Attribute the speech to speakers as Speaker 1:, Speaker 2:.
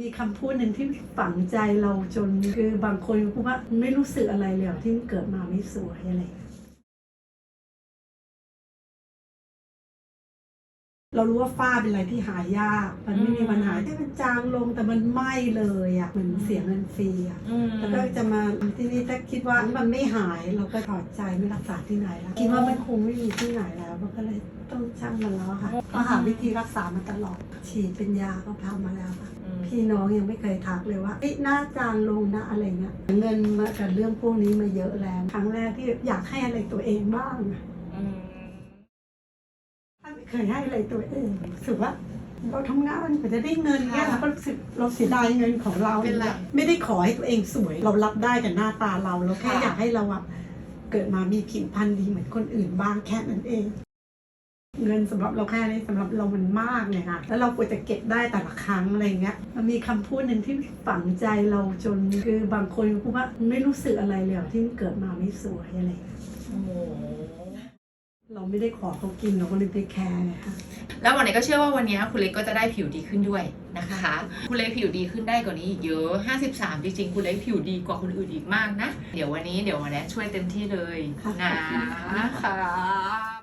Speaker 1: มีคำพูดหนึ่งที่ฝังใจเราจนคือบางคนพูดว่าไม่รู้สึกอะไรเลยอที่เกิดมาไม่สวยอะไร เงี้ยเรารู้ว่าฝ้าเป็นอะไรที่หายาก มันไม่มีวันหายที่มันจางลงแต่มันไหม้เลยอะเหมือนเสียเงินฟรีอะ
Speaker 2: อืม
Speaker 1: แล้วก็จะมาที่นี่ถ้าคิดว่ามันไม่หายเราก็ถอดใจไม่รักษาที่ไหนแล้วคิดว่ามันคงไม่มีที่ไหนแล้วมันก็เลยต้องช่างมันแล้วอะค่ะก็หาวิธีรักษามาตลอดฉีดเป็นยาก็ทำมาแล้วค่ะ
Speaker 2: อืม
Speaker 1: พี่น้องยังไม่เคยทักเลยว่าเอ๊ะหน้าจางลงนะอะไรเงี้ยเงินมากับเรื่องพวกนี้มาเยอะแล้ว ครั้งแรกที่อยากให้อะไรตัวเองบ้างอะ
Speaker 2: อืม
Speaker 1: ถ้าไม่ เคยให้อะไรตัวเองรู้สึกว่าเราทำงานกว่าจะได้เงินเนี่ยเราก็รู้สึกเราเสียดายเงินของเรา
Speaker 2: เป็นไร
Speaker 1: ไม่ได้ขอให้ตัวเองสวย เรารับได้กับหน้าตาเราเราแค่
Speaker 2: ค่ะ
Speaker 1: อยากให้เราอะเกิดมามีผิวพรรณดีเหมือนคนอื่นบ้างแค่นั้นเอง เงินสำหรับเราแค่นี้สำหรับเรามันมากเลยค่ะแล้วเราควรจะเก็บได้แต่ละครั้งอะไรเงี้ยมันมีคำพูดหนึ่งที่ฝังใจเราจนคือบางคนพูดว่าไม่รู้สึกอะไรเลยอะที่เกิดมาไม่สวยอะไรเงี้ย
Speaker 2: โอ้โห
Speaker 1: เราไม่ได้ขอเขากินเราก็เลยไปแคร์ไงค่ะ
Speaker 2: แล้ววันนี้ก็เชื่อว่าวันนี้คุณเล็กก็จะได้ผิวดีขึ้นด้วยนะคะ คุณเล็กผิวดีขึ้นได้กว่านี้อีกเยอะ 53 จริงๆ คุณเล็กผิวดีกว่าคนอื่นอีกมากนะ เดี๋ยววันนี้เดี๋ยววันนี้ช่วยเต็มที่เลย
Speaker 1: ค่ะ
Speaker 2: นะ
Speaker 1: ขอบคุณค่ะ
Speaker 2: ค่ะ